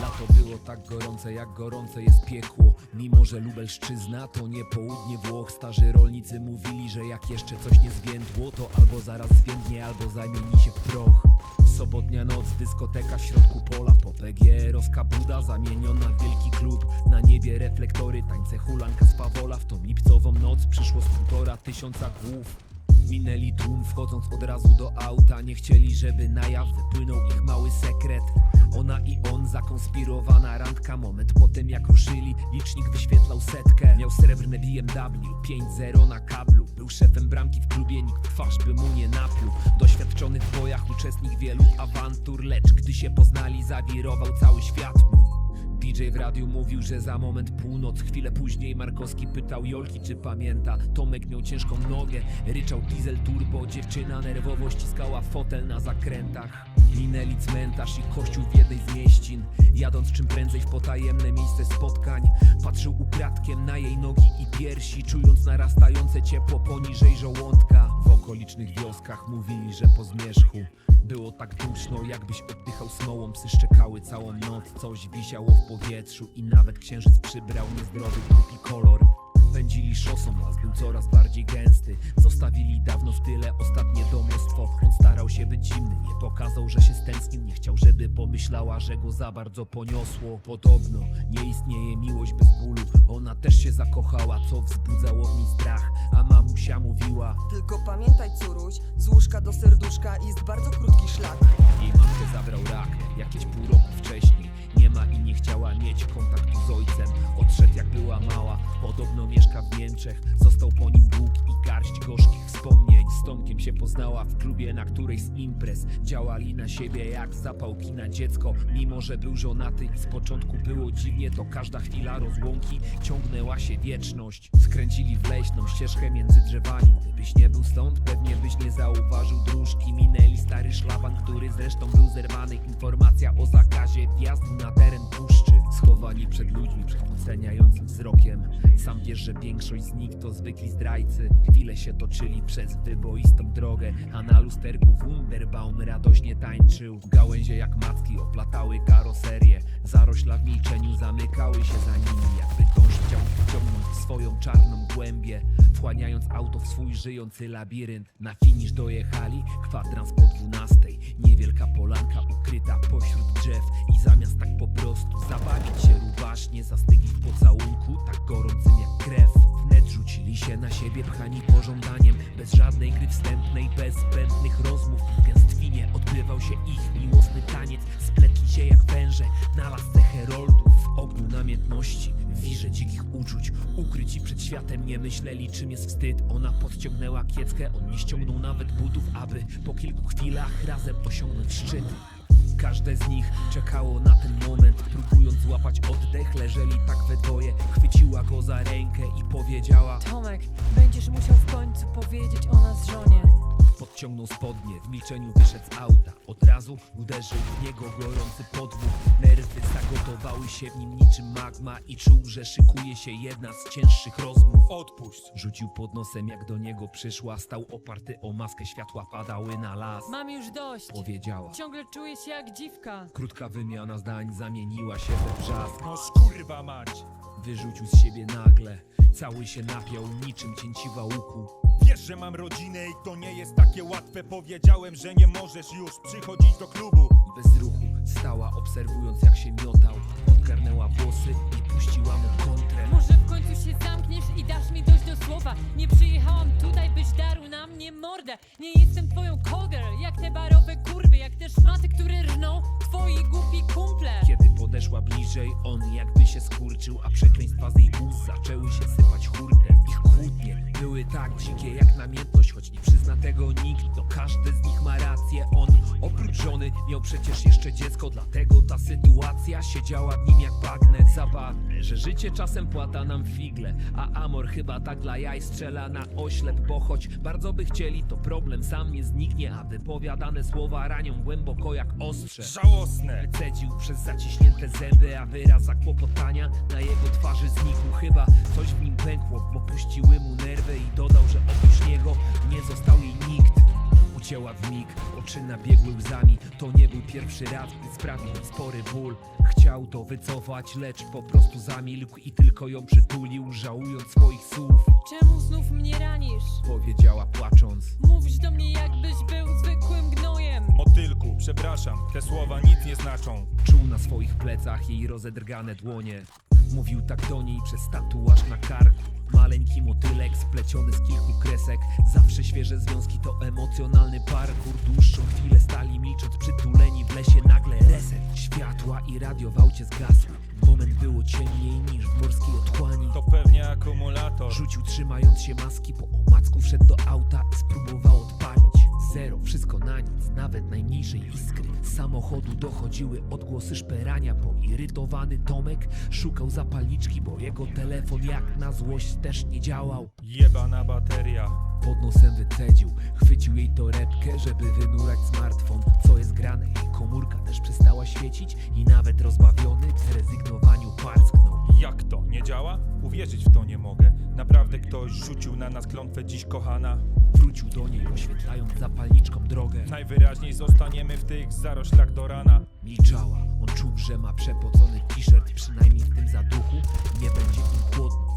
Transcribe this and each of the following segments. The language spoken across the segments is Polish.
Lato było tak gorące, jak gorące jest piekło. Mimo, że Lubelszczyzna to nie południe Włoch Starzy rolnicy mówili, że jak jeszcze coś nie zwiędło To albo zaraz zwiędnie, albo zamieni się w proch. Sobotnia noc, dyskoteka w środku pola Popegierowska buda zamieniona w wielki klub. Na niebie reflektory, tańce hulanka z Pawola. W tą lipcową noc przyszło z półtora tysiąca głów. Minęli tłum wchodząc od razu do auta. Nie chcieli, żeby na jaw wypłynął ich mały sekret Ona i on zakonspirowana randka. Moment po tym jak ruszyli licznik wyświetlał setkę. Miał srebrne BMW 5-0 na kablu. Był szefem bramki w klubie, nikt twarz by mu nie napluł Doświadczony w bojach, uczestnik wielu awantur Lecz gdy się poznali zawirował cały świat DJ w radiu mówił, że za moment północ. Chwilę później Markowski pytał Jolki, czy pamięta. Tomek miał ciężką nogę, ryczał diesel turbo. Dziewczyna nerwowo ściskała fotel na zakrętach. Minęli cmentarz i kościół w jednej z mieścin. Jadąc czym prędzej w potajemne miejsce spotkań. Patrzył ukradkiem na jej nogi i piersi Czując narastające ciepło poniżej żołądka W okolicznych wioskach mówili, że po zmierzchu Było tak duszno, jakbyś oddychał smołą. Psy szczekały całą noc, coś wisiało w powietrzu I nawet księżyc przybrał niezdrowy głupi kolor Pędzili szosą, las był coraz bardziej gęsty. Zostawili dawno w tyle ostatnie domostwo. On starał się być zimny, nie pokazał, że się stęsknił. Nie chciał, żeby pomyślała, że go za bardzo poniosło. Podobno nie istnieje miłość bez bólu. Ona też się zakochała, co wzbudzało w niej strach. A mamusia mówiła Tylko pamiętaj, curuś, z łóżka do serduszka jest bardzo krótki szlak. Jej matkę zabrał rak jakieś pół roku wcześniej Nie ma i nie chciała mieć kontaktu z ojcem. Odszedł jak była mała, podobno mieszka w Niemczech. Został po nim dług i garść gorzkich wspomnień. Z Tomkiem się poznała w klubie na którejś z imprez Działali na siebie jak zapałki na dziecko. Mimo, że był żonaty i z początku było dziwnie To każda chwila rozłąki ciągnęła się wieczność. Skręcili w leśną ścieżkę między drzewami. Gdybyś nie był stąd, pewnie byś nie zauważył dróżki. Minęli stary szlaban, który zresztą był zerwany. Informacja o zakazie wjazdu na teren puszczy Schowani przed ludźmi, przed oceniającym wzrokiem. Sam wiesz, że większość z nich to zwykli zdrajcy. Chwile się toczyli przez wyboistą drogę A na lusterku Wunderbaum radośnie tańczył. Gałęzie jak macki oplatały karoserię Zarośla w milczeniu zamykały się za nimi Jakby dąż chciał wciągnąć w swoją czarną głębię Wchłaniając auto w swój żyjący labirynt. Na finisz dojechali, kwadrans po dwunastej. Niewielka polanka ukryta pośród drzew. I zamiast tak po prostu zabawić się rubasznie Zastygli w pocałunku, tak gorącym jak krew. Wnet rzucili się na siebie pchani pożądaniem. Bez żadnej gry wstępnej, bez zbędnych rozmów. W gęstwinie odbywał się ich miłosny taniec. Spletli dzikich uczuć Ukryci przed światem nie myśleli czym jest wstyd. Ona podciągnęła kieckę, on nie ściągnął nawet butów Aby po kilku chwilach razem osiągnąć szczyt. Każde z nich czekało na ten moment Próbując złapać oddech, leżeli tak we dwoje Chwyciła go za rękę i powiedziała Tomek, będziesz musiał w końcu powiedzieć o nas żonie. Podciągnął spodnie, w milczeniu wyszedł z auta. Od razu uderzył w niego gorący podmuch Się w nim niczym magma I czuł, że szykuje się jedna z cięższych rozmów Odpuść. Rzucił pod nosem jak do niego przyszła Stał oparty o maskę, światła padały na las Mam już dość. Powiedziała Ciągle czuję się jak dziwka. Krótka wymiana zdań zamieniła się we wrzask No skurwa mać. Wyrzucił z siebie nagle Cały się napiął niczym cięciwa łuku Wiesz, że mam rodzinę i to nie jest takie łatwe. Powiedziałem, że nie możesz już przychodzić do klubu. Bez ruchu stała obserwując jak się miotał Odgarnęła włosy i puściła mu kontrę Może w końcu się zamkniesz i dasz mi dość do słowa. Nie przyjechałam tutaj, byś darł na mnie mordę. Nie jestem twoją girl, jak te barowe kurwy, jak te szmaty, które rżną twoi głupi kumple. Kiedy podeszła bliżej, on jakby się skurczył A przekleństwa z jej ust zaczęły się sypać hurtem. Ich kłótnie były tak dzikie jak namiętność Choć nie przyzna tego nikt, to każdy z nich ma rację. On oprócz żony miał przecież jeszcze dziecko Dlatego ta sytuacja siedziała w nim jak bagnet. Zabawne, że życie czasem płata nam figle A amor chyba tak dla jaj strzela na oślep Bo choć bardzo by chcieli, to problem sam nie zniknie A wypowiadane słowa ranią głęboko jak ostrze. Żałosne. Cedził przez zaciśnięte zęby, a wyraz zakłopotania na jego twarzy znikł. Chyba coś w nim pękło, bo puściły mu nerwy I dodał, że oprócz niego nie został jej nikt. Odcięła w mig Oczy nabiegły łzami. To nie był pierwszy raz, gdy sprawił spory ból. Chciał to wycofać, lecz po prostu zamilkł I tylko ją przytulił, żałując swoich słów. Czemu znów mnie ranisz? Powiedziała płacząc przepraszam, te słowa nic nie znaczą. Czuł na swoich plecach jej rozedrgane dłonie. Mówił tak do niej przez tatuaż na karku. Maleńki motylek spleciony z kilku kresek. Zawsze świeże związki to emocjonalny parkour. Dłuższą chwilę stali milcząc przytuleni w lesie. Nagle reset Światła i radio w aucie zgasły Moment było ciemniej niż w morskiej otchłani. To pewnie akumulator. Rzucił trzymając się maski po omacku Wszedł do auta i spróbował odpalić Zero, wszystko na nic, nawet najmniejszej iskry. Z samochodu dochodziły odgłosy szperania Poirytowany Tomek szukał zapalniczki Bo jego telefon jak na złość też nie działał. Jebana bateria. pod nosem wycedził Chwycił jej torebkę, żeby wynurać smartfon. Co jest grane, jej komórka też przestała świecić I nawet rozbawiony w zrezygnowaniu parsknął Jak to? Nie działa? Uwierzyć w to nie mogę. Naprawdę ktoś rzucił na nas klątwę dziś kochana. Wrócił do niej, oświetlając zapalniczką drogę Najwyraźniej zostaniemy w tych zaroślach do rana. Milczała, on czuł, że ma przepocony t-shirt Przynajmniej w tym zaduchu nie będzie im chłodno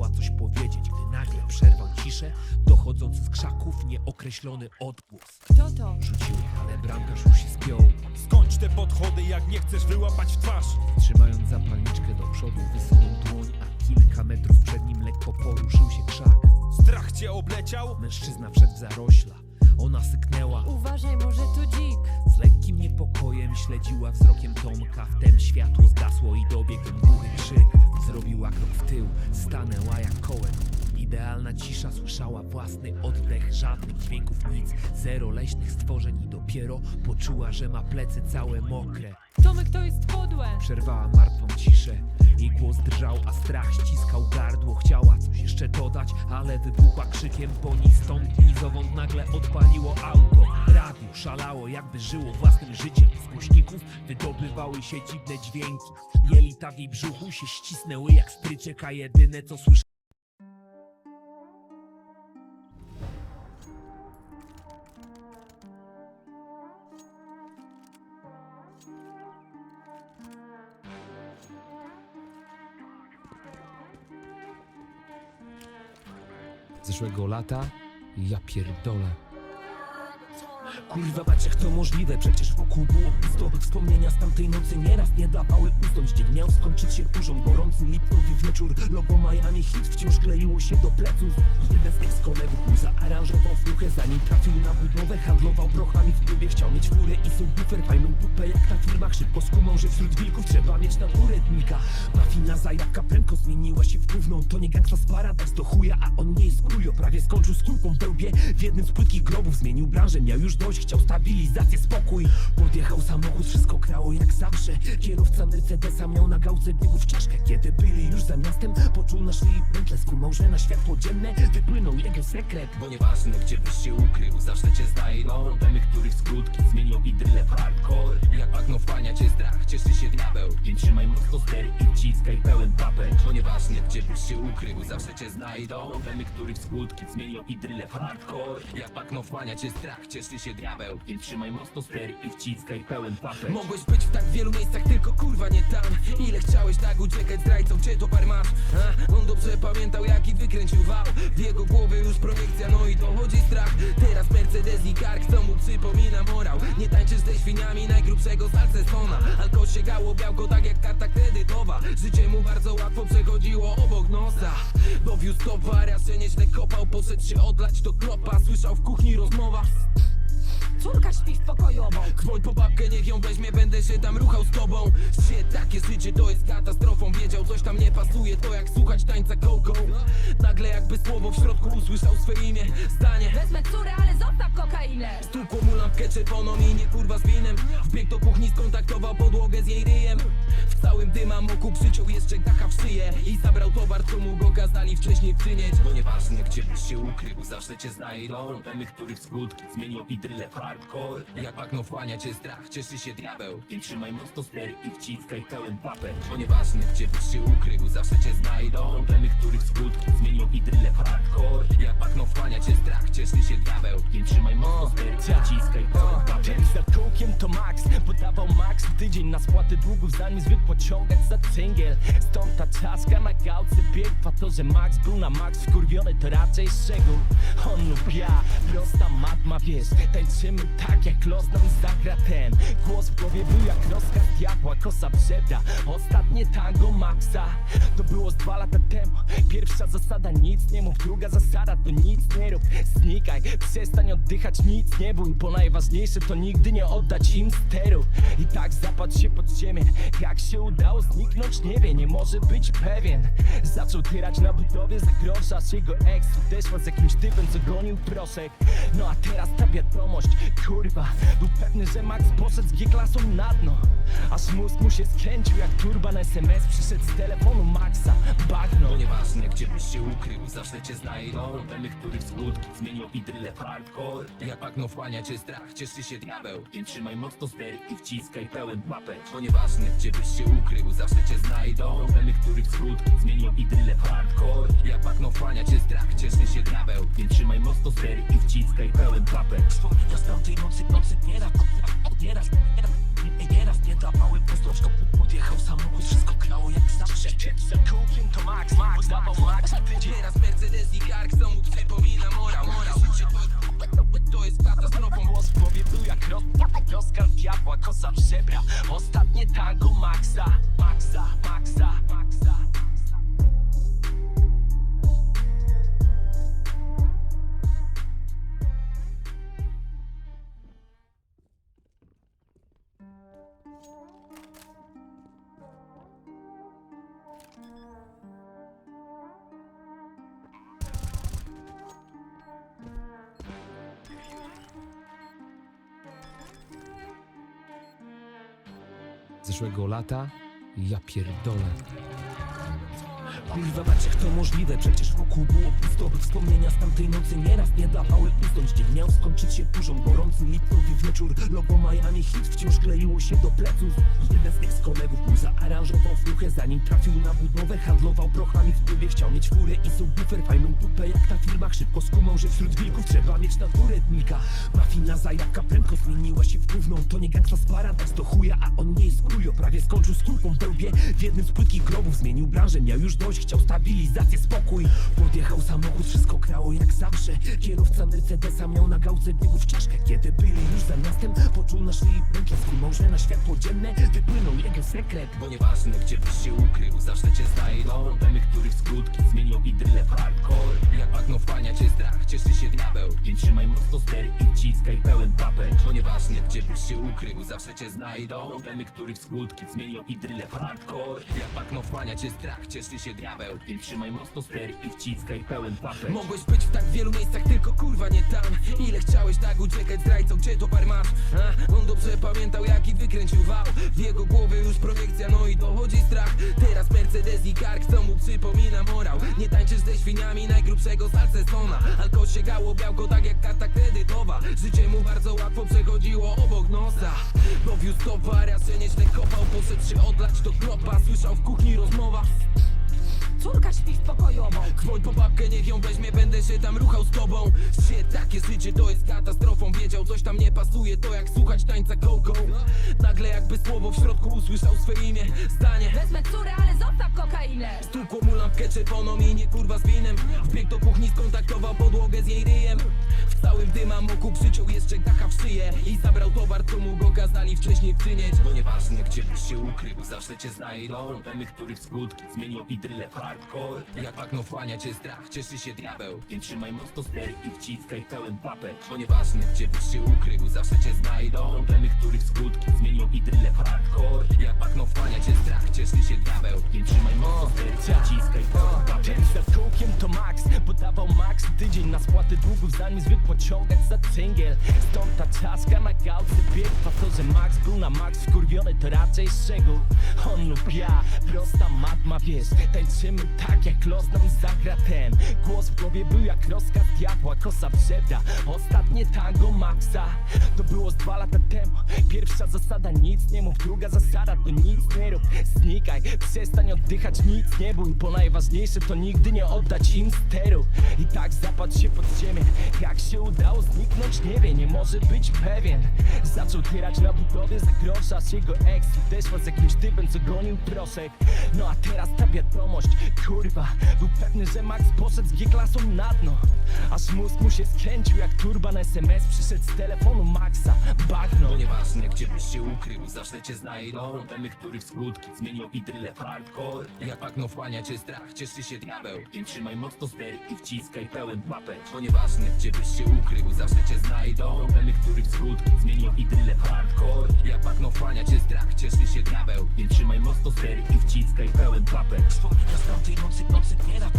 chciała coś powiedzieć, gdy nagle przerwał ciszę Dochodzący z krzaków nieokreślony odgłos. Kto to? Rzucił, ale bramkarz już się spiął. Skończ te podchody, jak nie chcesz wyłapać w twarz. Trzymając zapalniczkę do przodu wysunął dłoń A kilka metrów przed nim lekko poruszył się krzak. Strach cię obleciał? Mężczyzna wszedł w zarośla Ona syknęła. Uważaj, może to dzik. Z lekkim niepokojem śledziła wzrokiem Tomka. Wtem światło zgasło i dobiegł głuchy krzyk. Zrobiła krok w tył, stanęła jak kołem. Idealna cisza słyszała własny oddech Żadnych dźwięków, nic, zero leśnych stworzeń I dopiero poczuła, że ma plecy całe mokre. Tomek, to jest podłe. Przerwała martwą ciszę Jej głos drżał, a strach ściskał gardło. Chciała coś jeszcze dodać, ale wybuchła krzykiem Po ni stąd, ni zowąd nagle odpaliło auto. Radio szalało, jakby żyło własnym życiem. Z głośników wydobywały się dziwne dźwięki. Jelita w jej brzuchu się ścisnęły jak stryczek A jedyne co słyszała zeszłego lata? Ja pierdolę. Kurwa patrz jak to możliwe, przecież wokół było pusto. Wspomnienia z tamtej nocy nieraz nie dawały usnąć. Dzień miał skończyć się burzą, gorący lipcowy wieczór. Logo Miami Hit wciąż kleiło się do pleców. Jeden z ex-kolegów mu zaaranżował fluchę Zanim trafił na budowę, handlował prochami w klubie Chciał mieć furę i subwoofer, fajną dupę jak na filmach Szybko skumał, że wśród wilków trzeba mieć na urednika Mafina zajawka prędko zmieniła się w gówno. To nie gangsta z paradise do chuja, a on nie jest kujo Prawie skończył z kulką w bełbie W jednym z płytkich grobów zmienił branżę. Miał już dość, chciał stabilizację, spokój. Podjechał samochód, wszystko grało jak zawsze. Kierowca Mercedesa miał na gałce biegów czaszkę. Kiedy byli już za miastem, poczuł na szyi pętlę Skumał, że na światło dzienne wypłynął jego sekret. Bo nieważne gdzie byś się ukrył, zawsze cię znajdą. Problemy, których skutki ukrył, zawsze cię znajdą. Problemy, których skutki zmienią i dryle w hardcore. Jak bagno wchłania cię strach, cieszy się diabeł. Więc trzymaj mocno ster i wciskaj pełen papel. Mogłeś być w tak wielu miejscach, tylko kurwa nie tam. Ile chciałeś tak uciekać zdrajcą, gdzie to bar masz? A? On dobrze pamiętał jaki wykręcił wał. W jego głowie już projekcja, no i dochodzi strach. Teraz Mercedes i kark, co mu przypomina morał. Nie tańczysz ze świniami najgrubszego salcesona Alko siegało białko tak jak karta kredytowa. Życie mu bardzo łatwo przechodziło obok nosa Dowiózł towar, a się nieźle kopał Poszedł się odlać do klopa, słyszał w kuchni rozmowa Córka śpi w pokoju obok. Dzwoń po babkę, niech ją weźmie, będę się tam ruchał z tobą. Shit, takie życie to jest katastrofą. Wiedział, coś tam nie pasuje, to jak słuchać tańca go-go Nagle jakby słowo w środku usłyszał swe imię. Zdanie. Wezmę córę, ale zostaw kokainę. Stukło mu lampkę czerwoną i nie kurwa z winem. Wbiegł do kuchni, skontaktował podłogę z jej ryjem. W całym dymamoku przyciął jeszcze gacha w szyję I zabrał towar, co mu go kazali wcześniej przynieść Bo nieważne gdzie byś się ukrył, zawsze cię znajdą. Problemy, których skutki zmienią i dryle w hardcore Jak bagno wchłania cię strach, cieszy się diabeł. Więc trzymaj mocno ster i wciskaj pełen papel Bo nieważne gdzie byś się ukrył, zawsze cię znajdą. Problemy, których skutki zmienią i dryle w hardcore. Jak bagno wchłania cię strach, cieszy się diabeł. Więc trzymaj mocno ster Wciskaj pełen papet Ten za kółkiem to Max Podawał Max. Tydzień na spłatę długów Zanim zwykł pociągać za cyngiel Stąd ta czaska na gałce bieg A to, że Max był na Max Wkurwiony to raczej szczegół. On lub ja, prosta matma wiesz Tańczymy tak jak los nam zagra ten Głos w głowie był jak rozkaz diabła Kosa brzebra, ostatnie tango Maxa To było z dwa lata temu. Pierwsza zasada nic nie mów Druga zasada to nic nie rób. Znikaj, przestań oddychać, nic nie bój Bo najważniejsze to nigdy nie oddać im steru. I tak zapadł się pod ziemię. Jak się udało zniknąć nie wie, nie może być pewien. Zaczął tyrać na budowie za jego ex odeszła z jakimś typem co gonił proszek. No a teraz ta wiadomość, kurwa. Był pewny, że Max poszedł z G-klasą na dno. Aż mózg mu się skręcił jak turban SMS Przyszedł z telefonu Maxa, bagno To nieważne gdzie byś się ukrył Zawsze cię znajdą. Wemy, których skutki zmienią idylę w hardcore. Jak bagno wchłania cię strach, cieszy się diabeł. Więc trzymaj mocno ster i wciskaj pełen papet To nieważne gdzie byś się ukrył, zawsze cię znajdą. Wemy, których skutki zmienią idylę w hardcore. Jak bagno wchłania cię strach, cieszy się diabeł. Więc trzymaj mocno ster i wciskaj pełen Wspomnienia z tamtej Zeszłego lata? Ja pierdolę Kurwa mać jak to możliwe, przecież wokół było pusto Wspomnienia z tamtej nocy nieraz nie dawały usnąć. Dzień miał skończyć się burzą, gorący lipcowy wieczór. Logo Miami Hit wciąż kleiło się do pleców. Jeden z ex kolegów mu zaaranżował fluchę Zanim trafił na budowę, handlował prochami w klubie Chciał mieć furę i subwoofer, fajną dupę jak na filmach Szybko skumał, że wśród wilków trzeba mieć naturę dnika. Mafina zajawka prędko zmieniła się w gówną. To nie gangsta z paradise, to chuja, a on nie jest kujo. Prawie skończył z kulką w W jednym z płytkich grobów zmienił branżę, miał już dość Chciał stabilizację, spokój. Podjechał samochód, wszystko krało jak zawsze. Kierowca Mercedesa miał na gałce biegów czaszkę. Kiedy byli już za miastem, poczuł na szyi pękiel Skumał, że na światło dzienne wypłynął jego sekret. Bo nieważne gdzie byś się ukrył Zawsze cię znajdą. Wemy, których skutki zmienią idylę w hardcore Bagno wchłania cię strach, cieszy się diabeł? Więc trzymaj mocno ster i wciskaj pełen papet To nieważne gdzie byś się ukrył, zawsze cię znajdą Wemy, których skutki zmienią idylę w hardcore. Jak bagno wchłania cię strach, cieszy się diabeł? Więc trzymaj mocno ster i wciskaj pełen papet Mogłeś być w tak wielu miejscach, tylko kurwa nie tam. Ile chciałeś tak uciekać zdrajcą, gdzie to par masz? A? On dobrze pamiętał jaki wykręcił wał. W jego głowie już projekcja, no i dochodzi strach. Teraz Mercedes i kark, co mu przypomina morał. Nie tańczysz ze świniami najgrubszego salcesona Alko sięgało białko tak jak karta kredytowa. Życie mu bardzo łatwo przechodziło obok nosa. Dowiózł towar, a się nieźle kopał Poszedł się odlać do kropa, słyszał w kuchni rozmowa Córka śpi w pokoju obok. Dzwoń po babkę, niech ją weźmie, będę się tam ruchał z tobą. Shit, takie życie to jest katastrofą. Wiedział, coś tam nie pasuje, to jak słuchać tańca go-go. Nagle jakby słowo w środku usłyszał swe imię. Zdanie Wezmę córę, ale zostaw kokainę. Stłukło mu lampkę czerwoną i nie kurwa z winem. Wbiegł do kuchni, skontaktował podłogę z jej ryjem. W całym dymamoku przyciął jeszcze gacha w szyję I zabrał towar, co mu go kazali wcześniej wczynieć Bo nieważne gdzie byś się ukrył Zawsze cię znajdą. Wemy, których skutki zmienią idylę w hardcore. Jak bagno wchłania cię strach, cieszy się diabeł. Więc trzymaj mocno ster i wciskaj pełen papet To nieważne gdzie byś się ukrył, zawsze cię znajdą. Wemy, których skutki zmienią idylę w hardcore. Jak bagno wchłania cię strach, cieszy się diabeł. Więc trzymaj mocno ster i wciskaj pełen papet Ten za kółkiem to Max? Podawał Max tydzień na spłatę długów Zanim zwykł pociągać za cyngiel Stąd ta czaska na gałce bieg A że Max był na Max wkurwiony to raczej szczegół On lub ja, prosta matma wiesz Tańczymy tak jak los nam zagra ten. Głos w głowie był jak rozkaz diabła Kosa brzebra, ostatnie tango Maxa To było z dwa lata temu. Pierwsza zasada nic nie mów, druga zasada to nic nie rób. Znikaj, przestań oddychać, nic nie bój Bo najważniejsze to nigdy nie oddać im steru. I tak zapadł się pod ziemię. Jak się udało zniknąć nie wie, nie może być pewien. Zaczął tyrać na budowie za Aż jego ex. Odeszła z jakimś typem co gonił proszek. No a teraz ta wiadomość, kurwa Był pewny, że Max poszedł z G-klasą na dno. Aż mózg mu się skręcił jak turban SMS Przyszedł z telefonu Maxa, bagno To nieważne gdzie byś się ukrył, zawsze cię znajdą. Temy, których skutki zmienią i tyle hardcore. Jak bagno wchłania cię strach, cieszy się diabeł. I trzymaj mocno ster i wciskaj pełen łapeć To nieważne gdzie byś się ukrył, zawsze cię znajdą. Temy, których skutki zmienią i tyle w hardcore. Jak bagno wchłania cię strach, cieszy się diabeł. I trzymaj mocno ster i wciskaj pełen tamtej nocy, nocy nie raz,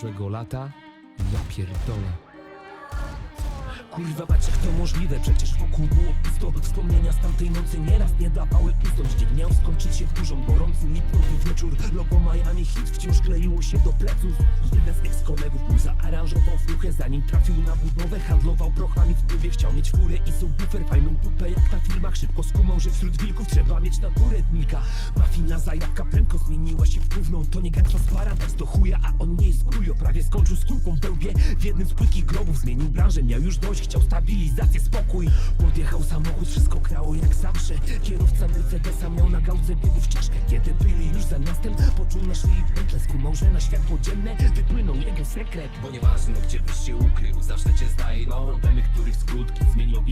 Zeszłego lata? Ja pierdolę. Kurwa patrz jak to możliwe, przecież wokół było pusto Wspomnienia z tamtej nocy nieraz nie dawały usnąć Dzień miał skończyć się burzą, gorący lipnowy wieczór. Logo Miami Heat wciąż kleiło się do pleców Jeden z ex-kolegów mu zaaranżował fluchę Zanim trafił na budowę, handlował prochami w wpływie Chciał mieć furę i subwoofer, fajną dupę jak na filmach. Szybko skumał, że wśród wilków trzeba mieć naturę dnika. Mafina zajawka prędko zmieniła się w gówno To nie gangsta z paradise, to chuja, a on nie jest kujo. Prawie skończył z kulką w bełbie W jednym z płytkich grobów zmienił branżę, miał już dość Chciał stabilizację, spokój. Podjechał samochód, wszystko grało jak zawsze. Kierowca Mercedesa miał na gałce biegów ścieżkę. Kiedy byli już za miastem, poczuł na szyi pętlę Skumał, że na światło dzienne wypłynął jego sekret Bo nieważne gdzie byś się ukrył, zawsze cię znajdą. Temy, których skutki zmienią